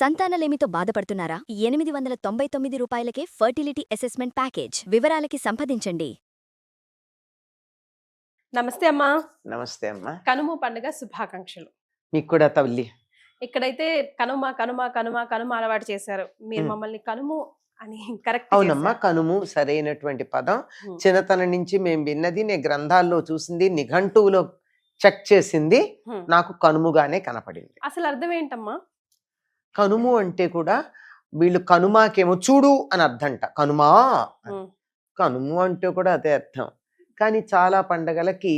సంతానలేమితో బాధపడుతున్నారా? ఎనిమిది వందల తొంభై తొమ్మిది రూపాయలకే ఫర్టిలిటీ అసెస్మెంట్ ప్యాకేజ్ వివరాలకి సంప్రదించండి. నమస్తే అమ్మా. నమస్తే అమ్మా. కనుమ పండుగ శుభాకాంక్షలు. మీకు కూడా తల్లి. ఇక్కడైతే కనుమ కనుమ కనుమ కనుమ అలవాటు చేశారు. మీరు. మమ్మల్ని కనుము అని కరెక్ట్ అవునమ్మా కనుము సరైనటువంటి పదం. చిన్నతనం నుంచి మేము విన్నది నేను గ్రంథాల్లో చూసింది నిఘంటువులో చెక్ చేసింది. నాకు కనుముగానే కనపడింది. అసలు అర్థం ఏంటమ్మా? కనుము అంటే కూడా వీళ్ళు కనుమాకేమో చూడు అని అర్థంట కనుమా. కనుము అంటే కూడా అదే అర్థం కానీ చాలా పండగలకి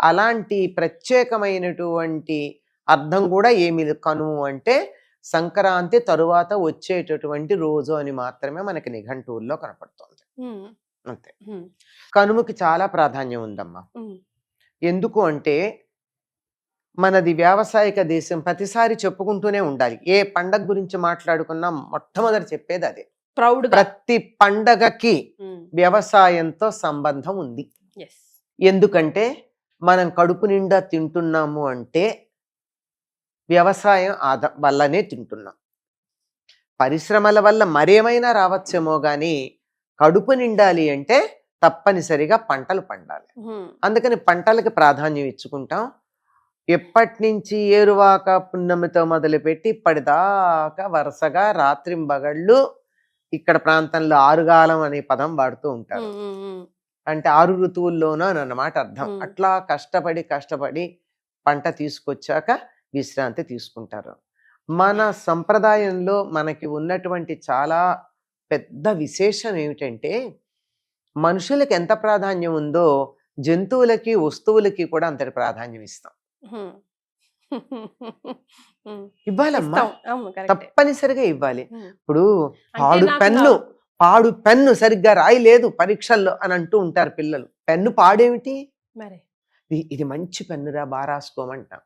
అలాంటి ప్రత్యేకమైనటువంటి అర్థం కూడా ఏమి కనుము అంటే సంక్రాంతి తరువాత వచ్చేటటువంటి రోజు అని మాత్రమే మనకి నిఘంటువుల్లో కనపడుతుంది. అంతే. కనుమకి చాలా ప్రాధాన్యం ఉందమ్మా. ఎందుకు అంటే మనది వ్యావసాయిక దేశం ప్రతిసారి చెప్పుకుంటూనే ఉండాలి. ఏ పండగ గురించి మాట్లాడుకున్నా మొట్టమొదటి చెప్పేది అదే. ప్రౌడ్ ప్రతి పండగకి వ్యవసాయంతో సంబంధం ఉంది. ఎందుకంటే మనం కడుపు నిండా తింటున్నాము అంటే వ్యవసాయం ఆద వల్లనే తింటున్నాం. పరిశ్రమల వల్ల మరేమైనా రావచ్చేమో కానీ కడుపు నిండాలి అంటే తప్పనిసరిగా పంటలు పండాలి. అందుకని పంటలకి ప్రాధాన్యం ఇచ్చుకుంటాం. ఎప్పటి నుంచి ఏరువాక పున్నమితో మొదలుపెట్టి ఇప్పటిదాకా వరుసగా రాత్రింబగళ్ళు ఇక్కడ ప్రాంతంలో ఆరుగాలం అనే పదం వాడుతూ ఉంటారు. అంటే ఆరు ఋతువుల్లోనూ అని అన్నమాట అర్థం. అట్లా కష్టపడి కష్టపడి పంట తీసుకొచ్చాక విశ్రాంతి తీసుకుంటారు. మన సంప్రదాయంలో మనకి ఉన్నటువంటి చాలా పెద్ద విశేషం ఏమిటంటే మనుషులకి ఎంత ప్రాధాన్యం ఉందో జంతువులకి వస్తువులకి కూడా అంతటి ప్రాధాన్యం ఇస్తాం. ఇవ్వాలమ్మా. తప్పనిసరిగా ఇవ్వాలి. ఇప్పుడు పాడు పెన్ను పాడు పెన్ను సరిగ్గా రాయలేదు పరీక్షల్లో అని అంటూ ఉంటారు పిల్లలు. పెన్ను పాడేమిటి? మరి. ఇది- మంచి పెన్నురా బాగా రాసుకోమంటాం.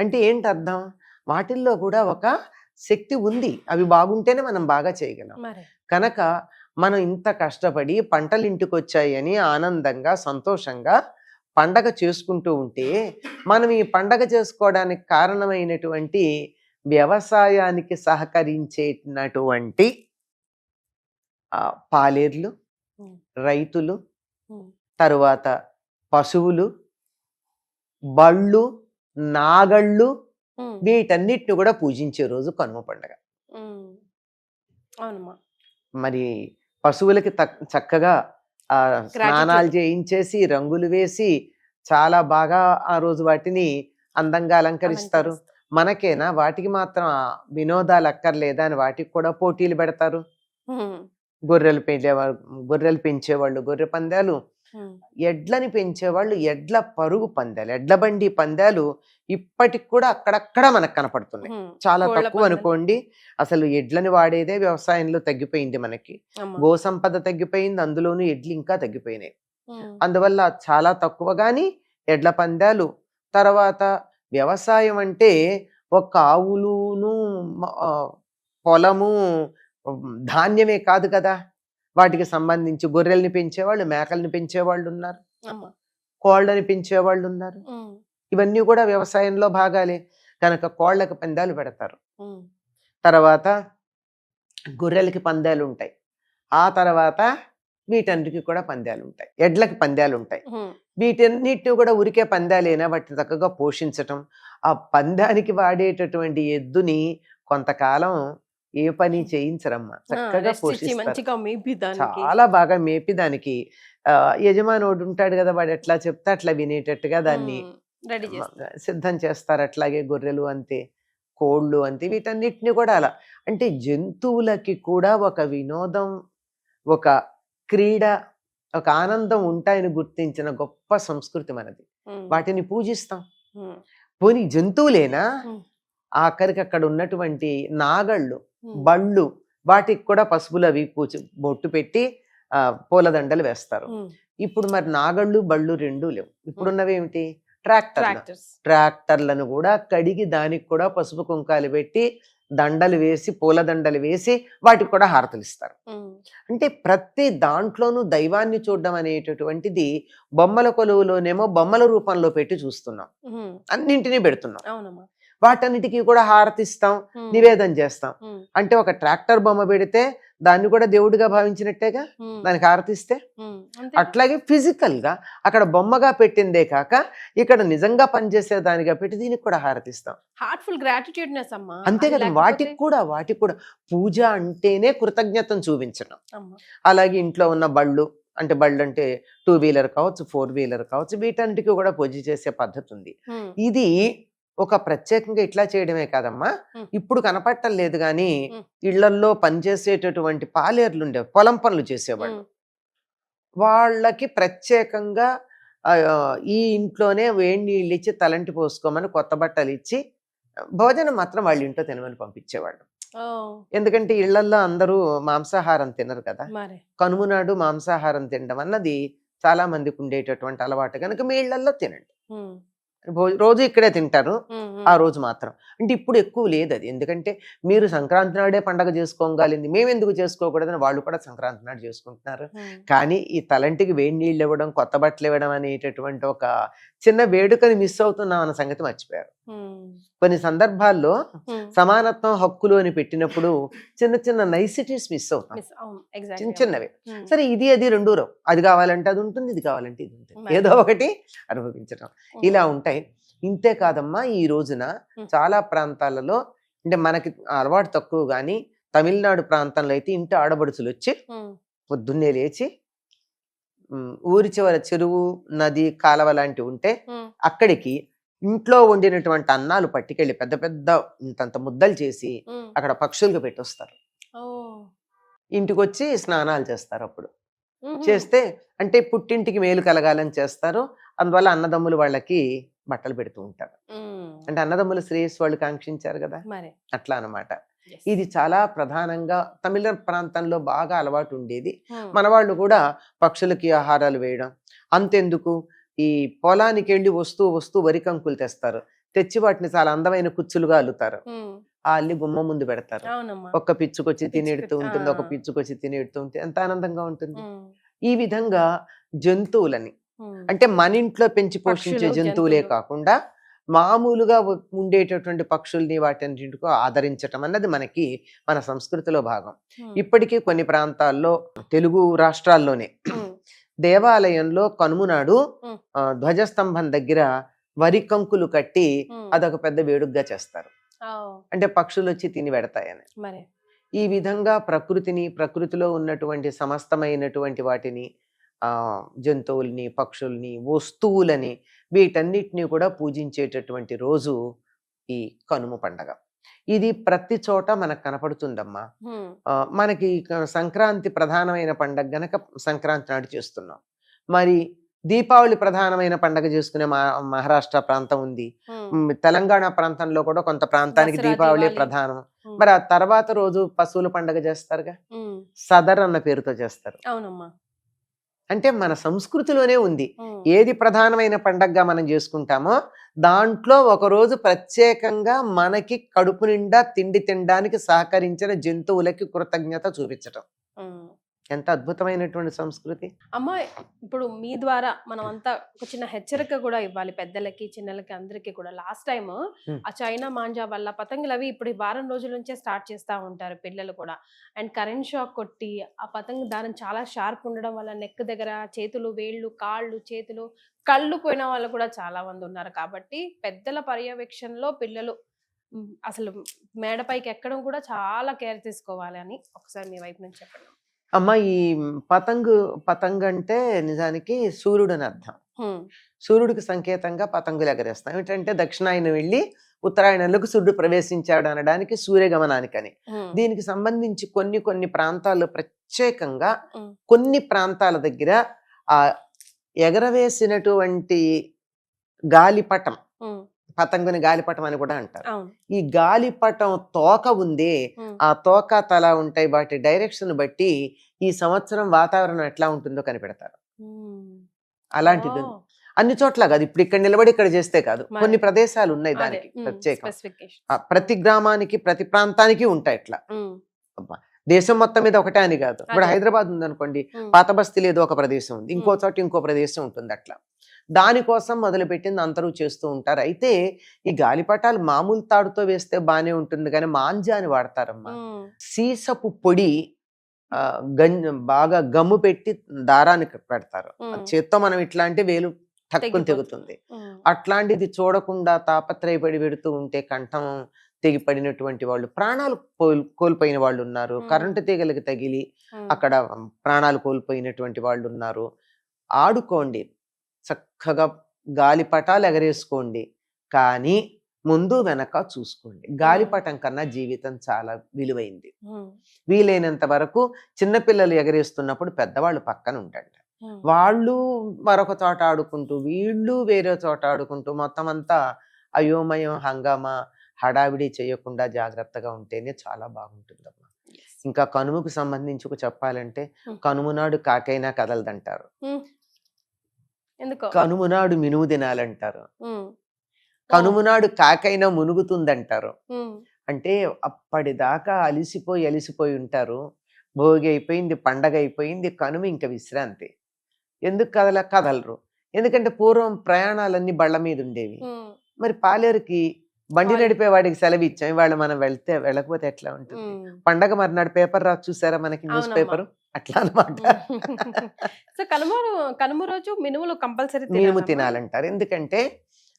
అంటే ఏంటి అర్థం? వాటిల్లో కూడా ఒక శక్తి ఉంది. అవి బాగుంటేనే మనం బాగా చేయగలం. కనుక మనం ఇంత కష్టపడి పంటలు ఇంటికి వచ్చాయని ఆనందంగా సంతోషంగా పండగ చేసుకుంటూ ఉంటే మనం ఈ పండగ చేసుకోవడానికి కారణమైనటువంటి వ్యవసాయానికి సహకరించేటటువంటి పాలేర్లు. రైతులు. తరువాత పశువులు బళ్ళు నాగళ్ళు. వీటన్నిటిని కూడా పూజించే రోజు కనుమ పండగ మరి పశువులకి చక్కగా స్నానాలు చేయించేసి రంగులు వేసి చాలా బాగా ఆ రోజు వాటిని అందంగా అలంకరిస్తారు మనకేనా వాటికి మాత్రం ఆ వినోదాలు అక్కర్లేదా అని వాటికి కూడా పోటీలు పెడతారు. గొర్రెలు పెంచేవాళ్ళు గొర్రెలు పెంచేవాళ్ళు గొర్రె పందాలు. ఎడ్లని పెంచేవాళ్ళు ఎడ్ల పరుగు పందాలు ఎడ్ల బండి పందాలు ఇప్పటికి కూడా అక్కడక్కడ మనకు కనపడుతున్నాయి. చాలా తక్కువ. అనుకోండి అసలు ఎడ్లని వాడేదే వ్యవసాయంలో తగ్గిపోయింది మనకి. గో సంపద తగ్గిపోయింది అందులోనూ ఎడ్లు ఇంకా తగ్గిపోయినాయి. అందువల్ల చాలా తక్కువ కానీ ఎడ్ల పందాలు తర్వాత వ్యవసాయం అంటే ఒక ఆవులును పొలము ధాన్యమే కాదు కదా వాటికి సంబంధించి గొర్రెల్ని పెంచేవాళ్ళు మేకల్ని పెంచేవాళ్ళు ఉన్నారు. కోళ్ళని పెంచేవాళ్ళు ఉన్నారు. ఇవన్నీ కూడా వ్యవసాయంలో భాగాలే. కనుక కోళ్ళకి పందాలు పెడతారు. తర్వాత గొర్రెలకి పందాలు ఉంటాయి ఆ తర్వాత వీటన్నిటికి కూడా పందాలు ఉంటాయి ఎడ్లకి పందాలు ఉంటాయి. వీటన్నిటిని కూడా ఉరికే పందాలేనా? వాటిని చక్కగా పోషించటం. ఆ పందానికి వాడేటటువంటి ఎద్దుని కొంతకాలం ఏ పని చేయించరమ్మా. చక్కగా పోషిస్తారు. చాలా బాగా మేపి దానికి యజమానోడు ఉంటాడు కదా వాడు ఎట్లా చెప్తే అట్లా వినేటట్టుగా దాన్ని సిద్ధం చేస్తారు అట్లాగే గొర్రెలు అంతే కోళ్ళు అంతే వీటన్నిటిని కూడా అలా. అంటే జంతువులకి కూడా ఒక వినోదం ఒక క్రీడ ఒక ఆనందం ఉంటాయని గుర్తించిన గొప్ప సంస్కృతి మనది. వాటిని పూజిస్తాం. పోనీ జంతువులేనా. ఆఖరికి అక్కడ ఉన్నటువంటి నాగళ్ళు బళ్ళు వాటికి కూడా పసుపులు అవి పూజ బొట్టు పెట్టి ఆ పూలదండలు వేస్తారు. ఇప్పుడు మరి నాగళ్ళు బళ్ళు రెండూ లేవు. ఇప్పుడున్నవి ఏమిటి? ట్రాక్టర్ ట్రాక్టర్లను కూడా కడిగి దానికి కూడా పసుపు కుంకాలు పెట్టి దండలు వేసి పూల దండలు వేసి వాటికి కూడా హారతలు ఇస్తారు. అంటే ప్రతి దాంట్లోనూ దైవాన్ని చూడడం అనేటటువంటిది బొమ్మల కొలువులోనేమో బొమ్మల రూపంలో పెట్టి చూస్తున్నాం. అన్నింటినీ పెడుతున్నాం. వాటన్నిటికీ కూడా హారతిస్తాం నివేదన చేస్తాం. అంటే ఒక ట్రాక్టర్ బొమ్మ పెడితే దాన్ని కూడా దేవుడిగా భావించినట్టేగా? దానికి అంతే. అట్లాగే ఫిజికల్గా అక్కడ బొమ్మగా పెట్టిందే కాక ఇక్కడ నిజంగా పనిచేసే దానిగా పెట్టి దీనికి కూడా హారతిస్తాం. హార్ట్ఫుల్ గ్రాటిట్యూడ్నెస్ అమ్మా. అంతే కదా వాటికి కూడా వాటికి కూడా పూజ అంటేనే కృతజ్ఞతను చూపించడం. అలాగే ఇంట్లో ఉన్న బళ్ళు అంటే బళ్ళు అంటే టూ వీలర్ కావచ్చు ఫోర్ వీలర్ కావచ్చు వీటన్నిటికీ కూడా పూజ చేసే పద్ధతి ఉంది. ఇది ఒక ప్రత్యేకంగా ఇట్లా చేయడమే కాదమ్మా. ఇప్పుడు కనపట్టం లేదు కానీ. ఇళ్ళల్లో పనిచేసేటటువంటి పాలేర్లు ఉండే పొలం పనులు చేసేవాళ్ళు. వాళ్ళకి ప్రత్యేకంగా ఈ ఇంట్లోనే వేడి నీళ్ళు ఇచ్చి తలంటి పోసుకోమని కొత్త బట్టలు ఇచ్చి భోజనం మాత్రం వాళ్ళ ఇంట్లో తినమని పంపించేవాళ్ళు. ఎందుకంటే ఇళ్ళల్లో అందరూ మాంసాహారం తినరు కదా. మరి. కనుమ నాడు మాంసాహారం తినడం అన్నది చాలా మందికి ఉండేటటువంటి అలవాటు. కనుక మీ ఇళ్ళల్లో తినండి. రోజు ఇక్కడే తింటారు. ఆ రోజు మాత్రం. అంటే ఇప్పుడు ఎక్కువ లేదు అది. ఎందుకంటే మీరు సంక్రాంతి నాడే పండగ చేసుకోగలింది. మేము ఎందుకు చేసుకోకూడదని వాళ్ళు కూడా సంక్రాంతి నాడు చేసుకుంటున్నారు. కానీ ఈ తలంటికి వేడి నీళ్ళు ఇవ్వడం కొత్త బట్టలు ఇవ్వడం అనేటటువంటి ఒక చిన్న వేడుకని మిస్ అవుతున్నాం అన్న సంగతి మర్చిపోయారు. కొన్ని సందర్భాల్లో. సమానత్వం హక్కులు అని పెట్టినప్పుడు చిన్న చిన్న నైసిటీస్ మిస్ అవుతాం. Miss- అవును, exactly, చిన్న. చిన్నవి. సరే ఇది అది రెండు అది కావాలంటే అది ఉంటుంది ఇది కావాలంటే ఇది ఉంటుంది. ఏదో ఒకటి అనుభవించడం ఇలా ఉంటాయి. ఇంతే కాదమ్మా ఈ రోజున. చాలా ప్రాంతాలలో అంటే మనకి అలవాటు తక్కువ కానీ తమిళనాడు ప్రాంతంలో అయితే ఇంటి ఆడబడుచులు వచ్చి పొద్దున్నే లేచి ఊరి చివర చెరువు నది కాలవ లాంటివి ఉంటే అక్కడికి ఇంట్లో వండినటువంటి అన్నాలు పట్టుకెళ్ళి పెద్ద పెద్ద ఇంతంత ముద్దలు చేసి. అక్కడ పక్షులకు పెట్టొస్తారు. ఇంటికి వచ్చి స్నానాలు చేస్తారు అప్పుడు. చేస్తే అంటే పుట్టింటికి మేలు కలగాలని చేస్తారు. అందువల్ల అన్నదమ్ములు వాళ్ళకి బట్టలు పెడుతూ ఉంటారు. అంటే అన్నదమ్ముల శ్రేయస్ వాళ్ళు కాంక్షించారు కదా? అట్లా అన్నమాట. Yes. ఇది చాలా ప్రధానంగా తమిళ ప్రాంతంలో బాగా అలవాటు ఉండేది. మన వాళ్ళు కూడా పక్షులకి ఆహారాలు వేయడం. అంతెందుకు? ఈ పొలానికి వెళ్ళి వస్తూ వస్తూ వరి కంకులు తెస్తారు. తెచ్చి వాటిని చాలా అందమైన కుచ్చులుగా అల్లుతారు. ఆ అల్లి గుమ్మ ముందు పెడతారు. ఒక్క పిచ్చుకొచ్చి పిచ్చుకు- తినేడుతూ ఉంటుంది ఒక. పిచ్చుకొచ్చి తినేడుతూ ఉంటుంది ఎంత ఆనందంగా ఉంటుంది. ఈ విధంగా జంతువులని అంటే మన ఇంట్లో పెంచి పోషించే జంతువులే. కాకుండా మామూలుగా ఉండేటటువంటి పక్షుల్ని వాటింటికో ఆదరించటం అన్నది మనకి మన సంస్కృతిలో భాగం. ఇప్పటికీ కొన్ని ప్రాంతాల్లో తెలుగు రాష్ట్రాల్లోనే దేవాలయంలో కనుమనాడు ధ్వజస్తంభం దగ్గర వరి కంకులు కట్టి అదొక పెద్ద వేడుగ్గా చేస్తారు. అంటే పక్షులు వచ్చి తిని పెడతాయని. ఈ విధంగా ప్రకృతిని ప్రకృతిలో ఉన్నటువంటి సమస్తమైనటువంటి వాటిని ఆ జంతువుల్ని పక్షుల్ని వస్తువులని వీటన్నిటిని కూడా పూజించేటటువంటి రోజు ఈ కనుమ పండగ. ఇది ప్రతి చోట మనకు కనపడుతుందమ్మా. మనకి సంక్రాంతి ప్రధానమైన పండగ గనక సంక్రాంతి నాడు చేస్తున్నాం. మరి దీపావళి ప్రధానమైన పండగ చేసుకునే మా మహారాష్ట్ర ప్రాంతం ఉంది. తెలంగాణ ప్రాంతంలో కూడా కొంత ప్రాంతానికి దీపావళి. ప్రధానం. మరి ఆ తర్వాత రోజు పశువుల పండగ చేస్తారుగా? సదర్ అన్న పేరుతో చేస్తారు. అవునమ్మా. అంటే మన సంస్కృతిలోనే ఉంది. ఏది ప్రధానమైన పండగగా మనం చేసుకుంటామో దాంట్లో ఒక రోజు ప్రత్యేకంగా మనకి కడుపు నిండా తిండి తినడానికి సహకరించిన జంతువులకి కృతజ్ఞత చూపించటం. ఎంత అద్భుతమైనటువంటి సంస్కృతి. అమ్మ ఇప్పుడు మీ ద్వారా మనం అంతా ఒక చిన్న హెచ్చరిక కూడా ఇవ్వాలి పెద్దలకి చిన్నలకి అందరికీ కూడా. Last time. ఆ చైనా మాంజా వల్ల పతంగులు అవి ఇప్పుడు ఈ వారం రోజుల నుంచే స్టార్ట్ చేస్తూ ఉంటారు పిల్లలు కూడా. అండ్ కరెంట్ షాక్ కొట్టి ఆ పతంగ దారం చాలా షార్ప్ ఉండడం వల్ల నెక్ దగ్గర చేతులు వేళ్ళు కాళ్ళు చేతులు కళ్ళు పోయిన వాళ్ళు కూడా చాలా మంది ఉన్నారు. కాబట్టి పెద్దల పర్యవేక్షణలో పిల్లలు అసలు మేడపైకి ఎక్కడం కూడా చాలా కేర్ తీసుకోవాలి అని ఒకసారి మీ వైపు నుంచి చెప్పండి. అమ్మ ఈ పతంగు పతంగ్ అంటే నిజానికి సూర్యుడు అని అర్థం. సూర్యుడికి సంకేతంగా పతంగులు ఎగరేస్తాం ఏంటంటే దక్షిణాయనం వెళ్ళి ఉత్తరాయణంలోకి సూర్యుడు ప్రవేశించాడు అనడానికి సూర్యగమనానికని. దీనికి సంబంధించి కొన్ని కొన్ని ప్రాంతాల్లో ప్రత్యేకంగా. కొన్ని ప్రాంతాల దగ్గర ఆ ఎగరవేసినటువంటి గాలిపటం. పతంగుని గాలిపటం అని కూడా అంటారు. ఈ గాలిపటం తోక ఉందే. ఆ తోక తల ఉంటాయి వాటి డైరెక్షన్ బట్టి ఈ సంవత్సరం వాతావరణం ఎట్లా ఉంటుందో కనిపెడతారు. అలాంటిది అన్ని చోట్ల కాదు. ఇప్పుడు ఇక్కడ నిలబడి ఇక్కడ చేస్తే కాదు. కొన్ని ప్రదేశాలు ఉన్నాయి దానికి ప్రత్యేకం. ప్రతి గ్రామానికి ప్రతి ప్రాంతానికి ఉంటాయి ఇట్లా. దేశం మొత్తం మీద ఒకటే అని కాదు. ఇప్పుడు. హైదరాబాద్ ఉందనుకోండి హ్మ్. పాత బస్తీలో ఏదో ఒక ప్రదేశం ఉంది. ఇంకో. చోట ఇంకో ప్రదేశం ఉంటుంది అట్లా. దానికోసం మొదలుపెట్టింది అందరూ చేస్తూ ఉంటారు. అయితే ఈ గాలిపటాలు మామూలు తాడుతో వేస్తే బానే ఉంటుంది కానీ మాంజాని వాడతారమ్మా. ఉమ్, సీసపు పొడి గంజ బాగా గమ్ము పెట్టి దారానికి పెడతారు. చేత్తో మనం ఇట్లా అంటే వేలు తక్కువ. తెగుతుంది. అట్లాంటిది చూడకుండా తాపత్రయపడి పెడుతూ ఉంటే కంఠం తెగిపడినటువంటి వాళ్ళు ప్రాణాలు కోల్ కోల్పోయిన వాళ్ళు ఉన్నారు. కరెంటు తీగలకి తగిలి అక్కడ ప్రాణాలు కోల్పోయినటువంటి వాళ్ళు ఉన్నారు. ఆడుకోండి. చక్కగా గాలిపటాలు ఎగరేసుకోండి. కానీ ముందు వెనక చూసుకోండి. గాలిపటం కన్నా జీవితం చాలా విలువైంది. వీలైనంత వరకు చిన్నపిల్లలు ఎగరేస్తున్నప్పుడు పెద్దవాళ్ళు పక్కన ఉండండి. వాళ్ళు మరొక చోట ఆడుకుంటూ వీళ్ళు వేరే చోట ఆడుకుంటూ మొత్తం అంతా అయోమయం హంగామా హడావిడి చేయకుండా జాగ్రత్తగా ఉంటేనే చాలా బాగుంటుందమ్మా. ఇంకా కనుమకు సంబంధించి ఒక చెప్పాలంటే Hmm. కనుమ నాడు కాకైనా కదలదంటారు. ఉమ్. ఎందుకో? కనుమ నాడు మినుము తినాలంటారు. ఉమ్, కనుమ నాడు కాకైనా మునుగుతుందంటారు. అంటే అప్పటిదాకా అలిసిపోయి అలిసిపోయి ఉంటారు. భోగి అయిపోయింది పండగ అయిపోయింది కనుమ ఇంకా విశ్రాంతి. ఎందుకు కదల కదలరు? ఎందుకంటే పూర్వం ప్రయాణాలన్నీ బళ్ళ మీద ఉండేవి మరి పాలేరుకి బండి నడిపే వాడికి సెలవు ఇచ్చాం ఇవాళ మనం వెళ్తే వెళ్ళకపోతే ఎట్లా ఉంటుంది. పండగ మర్నాడు పేపర్ రాసి చూసారా మనకి న్యూస్. పేపర్? అట్లా అన్నమాట. సో కనుమ కనుమ రోజు మినుములు కంపల్సరీ మినుము తినాలంటారు. ఎందుకంటే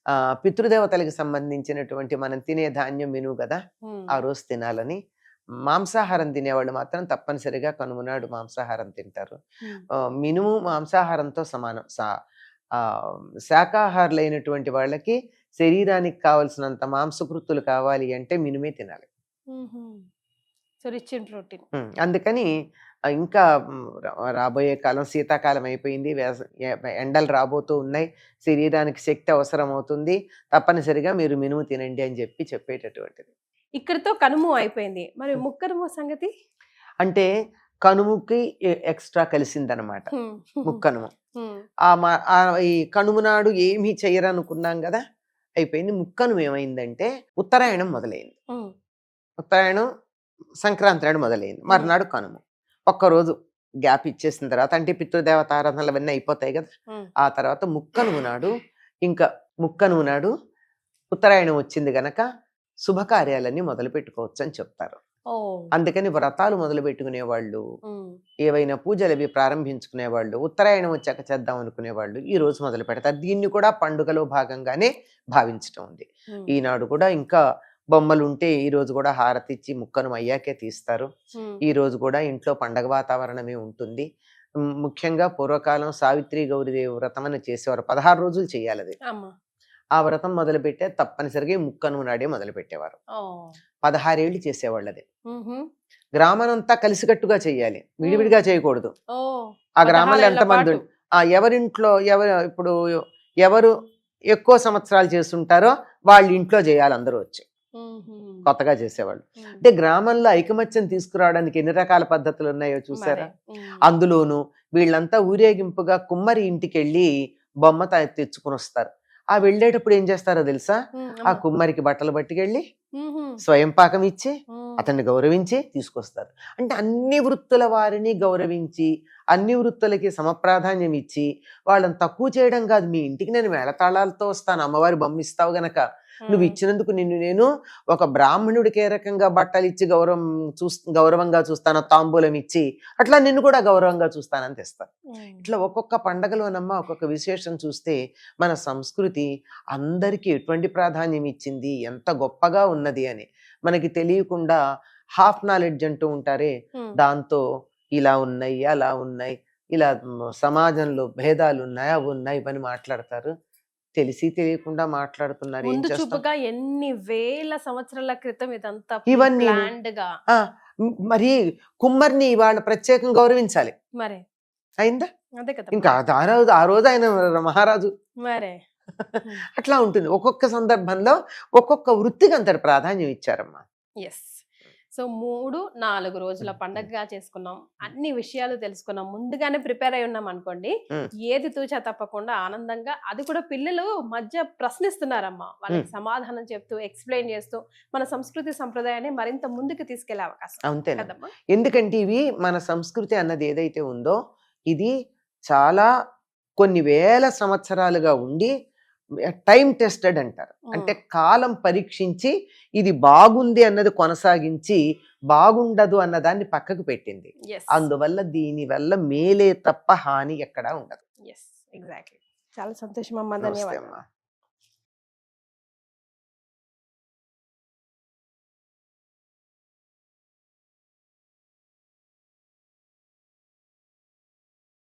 ఆ పితృదేవతలకు సంబంధించినటువంటి మనం తినే ధాన్యం మినుము కదా ఆ రోజు తినాలని. మాంసాహారం తినేవాళ్ళు మాత్రం తప్పనిసరిగా కనుమనాడు మాంసాహారం తింటారు. మినుము మాంసాహారంతో సమానం. సా ఆ, శాకాహారులైనటువంటి వాళ్ళకి శరీరానికి కావలసినంత మాంసకృతులు కావాలి అంటే మినుమే తినాలి. So rich in protein. అందుకని ఇంకా రాబోయే కాలం శీతాకాలం అయిపోయింది. ఎండలు రాబోతూ ఉన్నాయి. శరీరానికి శక్తి అవసరం అవుతుంది తప్పనిసరిగా మీరు మినుము తినండి అని చెప్పి చెప్పేటటువంటిది. ఇక్కడితో కనుము అయిపోయింది. మరి ముక్కనుము సంగతి? అంటే కనుముకి ఎక్స్ట్రా కలిసిందనమాట. ముక్కనుము. ఆ ఈ కనుమ నాడు ఏమీ చెయ్యరనుకున్నాం కదా? అయిపోయింది. ముక్కనుము ఏమైందంటే ఉత్తరాయణం మొదలైంది. ఉత్తరాయణం సంక్రాంతి నాడు మొదలైంది. మర్నాడు కనుమ. ఒక్కరోజు గ్యాప్ ఇచ్చేసిన తర్వాత అంటే పితృదేవత ఆరాధనలు అవన్నీ అయిపోతాయి కదా. ఆ తర్వాత ముక్కనుము నాడు ఇంకా ముక్కనుము నాడు ఉత్తరాయణం వచ్చింది గనక శుభకార్యాలన్నీ మొదలు పెట్టుకోవచ్చు అని చెప్తారు. అందుకని వ్రతాలు మొదలు పెట్టుకునే వాళ్ళు. ఏవైనా పూజలు అవి ప్రారంభించుకునే వాళ్ళు ఉత్తరాయణం వచ్చాక చేద్దాం అనుకునే వాళ్ళు ఈ రోజు మొదలు పెడతారు. దీన్ని కూడా పండుగలో భాగంగానే భావించటం ఉంది. ఈనాడు కూడా ఇంకా బొమ్మలు ఉంటే ఈ రోజు కూడా హారతి ఇచ్చి ముక్కను అయ్యాకే తీస్తారు. ఈ రోజు కూడా ఇంట్లో పండగ వాతావరణమే ఉంటుంది. ముఖ్యంగా పూర్వకాలం సావిత్రి గౌరీదేవి వ్రతం అని చేసేవారు. పదహారు రోజులు చేయాలి అది ఆ వ్రతం మొదలు పెట్టే తప్పనిసరిగా ముక్కను నాడే మొదలు పెట్టేవారు ఓ. పదహారేళ్ళు చేసేవాళ్ళు అది. గ్రామానంతా కలిసికట్టుగా చేయాలి విడివిడిగా చేయకూడదు. ఆ గ్రామంలో ఎంతమంది ఆ ఎవరింట్లో ఎవరు ఇప్పుడు ఎవరు ఎక్కువ సంవత్సరాలు చేస్తుంటారో వాళ్ళ ఇంట్లో చేయాలి అందరూ వచ్చి. కొత్తగా చేసేవాళ్ళు. అంటే గ్రామంలో ఐకమత్యం తీసుకురావడానికి ఎన్ని రకాల పద్ధతులు ఉన్నాయో చూసారా. అందులోను వీళ్ళంతా ఊరేగింపుగా కుమ్మరి ఇంటికి వెళ్ళి బొమ్మ తెచ్చుకుని వస్తారు ఆ వెళ్ళేటప్పుడు ఏం చేస్తారో తెలుసా. ఆ. కుమ్మరికి బట్టలు పట్టుకెళ్ళి. స్వయం పాకం ఇచ్చి. అతన్ని గౌరవించి తీసుకొస్తారు అంటే అన్ని వృత్తుల వారిని గౌరవించి అన్ని వృత్తులకి సమప్రాధాన్యం ఇచ్చి వాళ్ళని తక్కువ చేయడం కాదు మీ ఇంటికి నేను మేళతాళాలతో వస్తాను అమ్మవారి బొమ్మ ఇస్తావు గనక నువ్వు. ఇచ్చినందుకు నిన్ను నేను ఒక బ్రాహ్మణుడికి ఏ రకంగా బట్టలు ఇచ్చి గౌరవం చూస్ గౌరవంగా చూస్తానో తాంబూలం ఇచ్చి అట్లా నిన్ను కూడా గౌరవంగా చూస్తానని తెస్తాను. ఇట్లా ఒక్కొక్క పండగలోనమ్మా ఒక్కొక్క విశేషం చూస్తే మన సంస్కృతి అందరికీ ఎటువంటి ప్రాధాన్యం ఇచ్చింది ఎంత గొప్పగా ఉన్నది అని మనకి తెలియకుండా హాఫ్ నాలెడ్జ్ అంటూ ఉంటారే. దాంతో ఇలా ఉన్నాయి అలా ఉన్నాయి ఇలా సమాజంలో భేదాలు ఉన్నాయి అవి ఉన్నాయి ఇవని మాట్లాడతారు తెలిసి తెలియకుండా మాట్లాడుతున్నారు. ఏం ముందు చేస్తాం? చూపుగా ఎన్ని వేల సంవత్సరాల క్రితం ఇదంతా ఇవన్నీ గా ఆ, మరి కుమ్మర్ని ఇవాళ ప్రత్యేకం గౌరవించాలి. మరే. అయిందా? అదే కదా ఇంకా ఆ రోజు ఆ రోజు ఆయన మహారాజు. మరే. అట్లా ఉంటుంది. ఒక్కొక్క సందర్భంలో ఒక్కొక్క వృత్తికి అంతటి ప్రాధాన్యం ఇచ్చారమ్మా. ఎస్ సో మూడు నాలుగు రోజుల పండగగా చేసుకున్నాం. అన్ని విషయాలు తెలుసుకున్నాం. ముందుగానే ప్రిపేర్ అయి ఉన్నాం అనుకోండి. ఏది తూచా తప్పకుండా ఆనందంగా అది కూడా పిల్లలు మధ్య ప్రశ్నిస్తున్నారమ్మా. వాళ్ళకి. సమాధానం చెప్తూ ఎక్స్ప్లెయిన్ చేస్తూ మన సంస్కృతి సంప్రదాయాన్ని మరింత ముందుకు తీసుకెళ్ళే అవకాశం కదమ్మా? ఎందుకంటే ఇవి మన సంస్కృతి అన్నది ఏదైతే ఉందో ఇది చాలా కొన్ని వేల సంవత్సరాలుగా ఉండి టైం టెస్టెడ్ అంటారు. అంటే కాలం పరీక్షించి ఇది బాగుంది అన్నది కొనసాగించి బాగుండదు అన్నదాన్ని పక్కకు పెట్టింది. అందువల్ల దీని వల్ల మేలే తప్ప హాని ఎక్కడా ఉండదు. ఎస్ ఎగ్జాక్ట్లీ చాలా సంతోషం అమ్మా. ధన్యవాదాలు. అమ్మా.